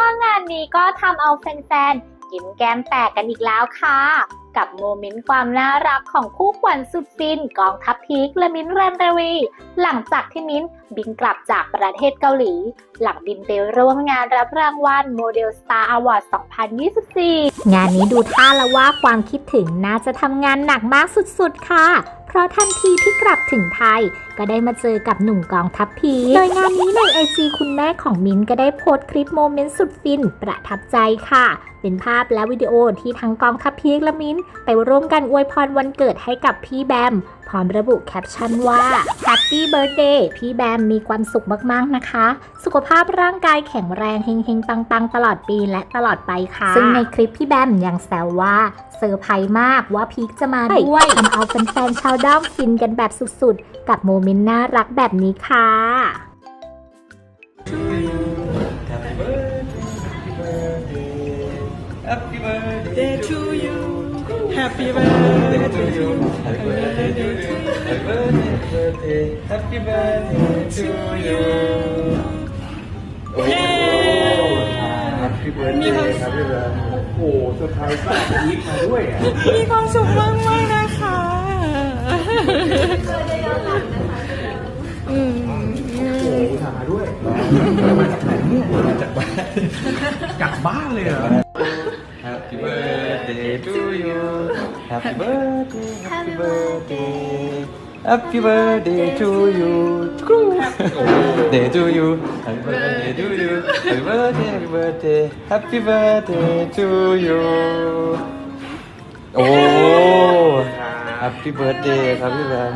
ว่างานนี้ก็ทำเอาแฟนๆยิ้มแก้มแตกกันอีกแล้วค่ะ กับโมเมนต์ความน่ารักของคู่ขวัญสุดฟินกองทัพพีคและมิ้นท์แรมระวี หลังจากที่มิ้นบินกลับจากประเทศเกาหลี หลังบินไปร่วมงานรับรางวัลโมเดลสตาร์อวอร์ด2024 งานนี้ดูท่าแล้วว่าความคิดถึงน่าจะทำงานหนักมากสุดๆค่ะ เพราะทันทีที่กลับถึงไทย ก็ได้มาเจอกับหนุ่มกองทัพพีโดยงานนี้ในไอจีคุณแม่ของมิ้นก็ได้โพสต์คลิปโมเมนต์สุดฟินประทับใจค่ะ เป็นภาพและวิดีโอที่ทั้งกองทัพพีและมิ้นไปร่วมกันอวยพรวันเกิดให้กับพี่แบม พร้อมระบุแคปชั่นว่า Happy Birthday พี่แบมมีความสุขมากๆนะคะ สุขภาพร่างกายแข็งแรงเฮงๆ ปังๆ ตลอดปีและตลอดไปค่ะ ซึ่งในคลิปพี่แบมยังแซวว่าเซอร์ไพรส์มากว่าพีคจะมาด้วยทำเอาแฟนๆชาวด้อมฟินกันแบบสุดๆ กับโมเมนต์น่ารักแบบนี้ค่ะ Happy birthday Day to you Happy birthday to Happy birthday to you เย้ Happy birthday Happy birthday โอ้โหเซอร์ไพรส์มากพีคมาด้วยอะมีความสุขมากมากๆนะคะอืมโอ้โหอุตส่าห์มาด้วยมาจากไหนเนี่ยมาจากบ้านกลับบ้านเลยเหรอ Happy birthday to you Happy birthday Happy birthday Happy birthday to you Day to you Happy birthday to you Happy birthday Happy birthday Happy birthday to you โอ้ Happy birthday ครับพี่แบม